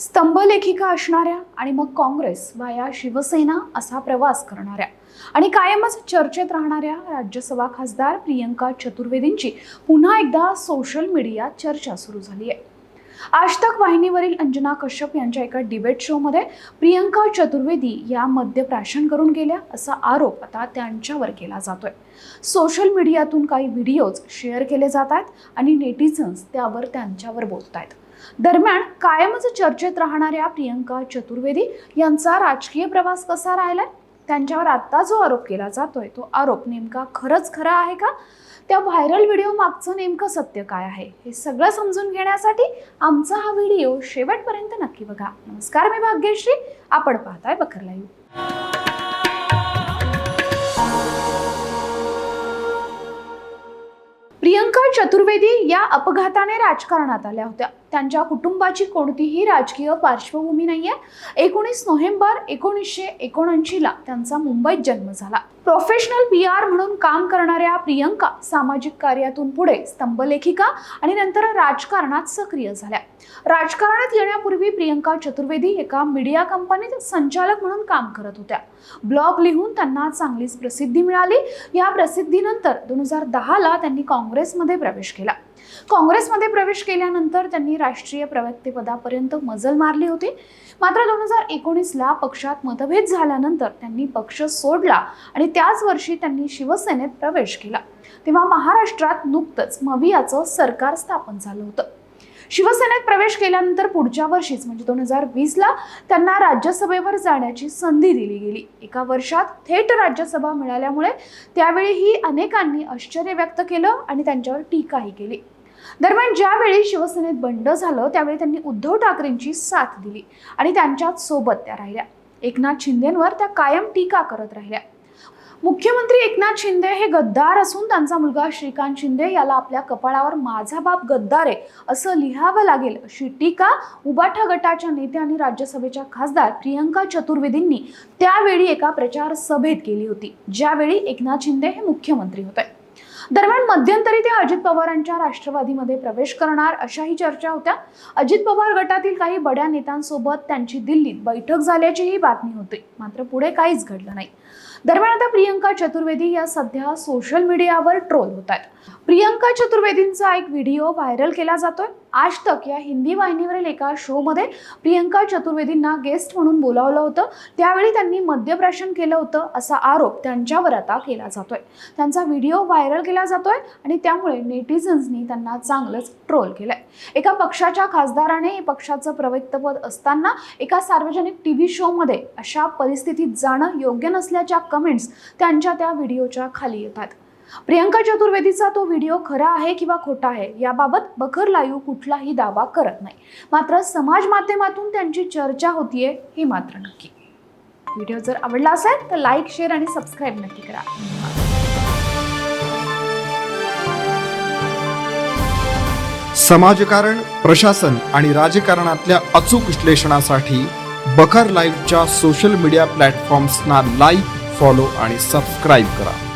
स्तंभलेखिका असणाऱ्या आणि मग काँग्रेस वाया शिवसेना असा प्रवास करणाऱ्या आणि कायमच चर्चेत राहणाऱ्या राज्यसभा खासदार प्रियंका चतुर्वेदींची पुन्हा एकदा सोशल मीडियात चर्चा सुरू झाली आहे. आज तक वाहिनीवरील अंजना कश्यप यांच्या एका डिबेट शोमध्ये प्रियंका चतुर्वेदी या मद्यप्राशन करून गेल्या असा आरोप आता त्यांच्यावर केला जातोय. सोशल मीडियातून काही व्हिडिओज शेअर केले जात आहेत आणि नेटिझन्स त्यावर त्यांच्यावर बोलत आहेत. दरम्यान कायमच चर्चेत राहणाऱ्या प्रियंका चतुर्वेदी यांचा राजकीय प्रवास कसा राहिलाय? त्यांच्यावर आत्ता जो आरोप केला जातोय तो आरोप नेमका खरंच खरा आहे का? त्या व्हायरल व्हिडिओ मागचं नेमकं सत्य काय आहे? हे सगळं समजून घेण्यासाठी आमचा हा व्हिडिओ शेवटपर्यंत नक्की बघा. नमस्कार मी भाग्यश्री. आपण पाहताय बखर लाईव्ह. प्रियंका चतुर्वेदी या अपघाताने राजकारणात आल्या होत्या. त्यांच्या कुटुंबाची कोणतीही राजकीय पार्श्वभूमी नाहीये. एकोणीस नोव्हेंबर एकोणीसशे एकोणऐंशीला त्यांचा मुंबईत जन्म झाला. प्रोफेशनल पी आर म्हणून काम करणाऱ्या प्रियंका सामाजिक कार्यातून पुढे स्तंभलेखिका आणि नंतर राजकारणात सक्रिय झाल्या. राजकारणात येण्यापूर्वी प्रियंका चतुर्वेदी एका मीडिया कंपनीत संचालक म्हणून काम करत होत्या. ब्लॉग लिहून त्यांना चांगलीच प्रसिद्धी मिळाली. या प्रसिद्धीनंतर दोन हजार दहाला त्यांनी काँग्रेसमध्ये प्रवेश केला. काँग्रेसमध्ये प्रवेश केल्यानंतर त्यांनी राष्ट्रीय प्रवक्तेपदापर्यंत मजल मारली होती. मात्र दोन हजार एकोणीसला पक्षात मतभेद झाल्यानंतर त्यांनी पक्ष सोडला आणि त्याच वर्षी त्यांनी शिवसेनेत प्रवेश केला. तेव्हा महाराष्ट्रात नुकतंच मवियाचं सरकार स्थापन झालं होतं. शिवसेनेत प्रवेश केल्यानंतर पुढच्या वर्षीच म्हणजे दोन हजार वीसला त्यांना राज्यसभेवर जाण्याची संधी दिली गेली. एका वर्षात थेट राज्यसभा मिळाल्यामुळे त्यावेळीही अनेकांनी आश्चर्य व्यक्त केलं आणि त्यांच्यावर टीकाही केली. दरम्यान ज्यावेळी शिवसेनेत बंड झालं त्यावेळी त्यांनी उद्धव ठाकरेंची साथ दिली आणि त्यांच्याच सोबत त्या राहिल्या. एकनाथ शिंदेंवर त्या कायम टीका करत राहिल्या. मुख्यमंत्री एकनाथ शिंदे हे गद्दार असून त्यांचा मुलगा श्रीकांत शिंदे याला आपल्या कपाळावर माझा बाप गद्दार आहे असं लिहावं लागेल. अशी टीका उबाठा गटाच्या नेत्या आणि राज्यसभेच्या खासदार प्रियंका चतुर्वेदींनी त्यावेळी एका प्रचार सभेत केली होती. ज्यावेळी एकनाथ शिंदे हे मुख्यमंत्री होते. दरम्यान मध्यंतरी ते अजित पवारांच्या राष्ट्रवादीमध्ये प्रवेश करणार अशाही चर्चा होत्या. अजित पवार गटातील काही बड्या नेत्यांसोबत त्यांची दिल्लीत बैठक झाल्याचीही बातमी होती. मात्र पुढे काहीच घडलं नाही. दरम्यान आता प्रियंका चतुर्वेदी या सध्या सोशल मीडियावर ट्रोल होत आहेत. प्रियंका चतुर्वेदींचा एक व्हिडिओ व्हायरल केला जातोय. आज तक या हिंदी वाहिनीवरील एका शोमध्ये प्रियंका चतुर्वेदींना गेस्ट म्हणून बोलावलं होतं. त्यावेळी त्यांनी मद्यप्राशन केलं होतं असा आरोप त्यांच्यावर आता केला जातोय. त्यांचा व्हिडिओ व्हायरल केला जातोय आणि त्यामुळे नेटिझन्सनी त्यांना चांगलंच ट्रोल केलंय. एका पक्षाच्या खासदाराने पक्षाचं प्रवक्तपद असताना एका सार्वजनिक टी व्ही शोमध्ये अशा परिस्थितीत जाणं योग्य नसल्याच्या कमेंट्स त्यांच्या त्या व्हिडिओच्या खाली येतात. प्रियंका चतुर्वेदीचा तो व्हिडिओ खरा आहे किंवा खोटा आहे याबाबत बखर लायू कुठलाही दावा करत नाही. मात्र समाज माध्यमातून त्यांची चर्चा होतीये हे मात्र नक्की. व्हिडिओ जर आवडला असेल तर लाईक शेअर आणि सबस्क्राईब नक्की करा. समाजकारण प्रशासन आणि राजकारणातल्या अचूक विश्लेषणासाठी बखर लाईव्हच्या सोशल मीडिया प्लॅटफॉर्म्सना लाईक फॉलो आणि सबस्क्राईब करा.